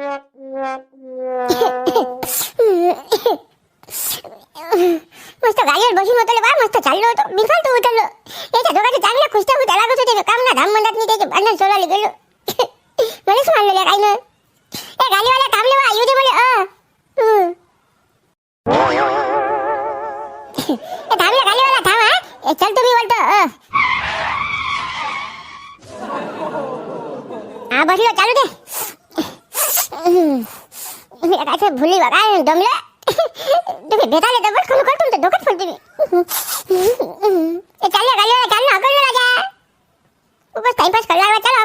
मस्त गाडीवर बसून होतं बा मस्त चाललो होतो बिनफाल तो उतरलो याच्या दोघांचे चांगल्या खुशत्या होत्या लागत होते कामला धाम म्हणतात मी त्याचे भांडण सोडायला गेलो मलाच मारलेल्या काही ना ए गाडीवाला थांबले बा येऊ दे म्हणे अ ए थांबले गाडीवाला थांब हा चल तुम्ही अ हा बसलो चालू दे একাছে ভুলি বাগা দমলে তুমি বেদালে দবট কোন কোন তুমি দোকান ফুল দিবি এ চালে গালে চাল না করলে রাজা উপর টাইম পাস করলে চলো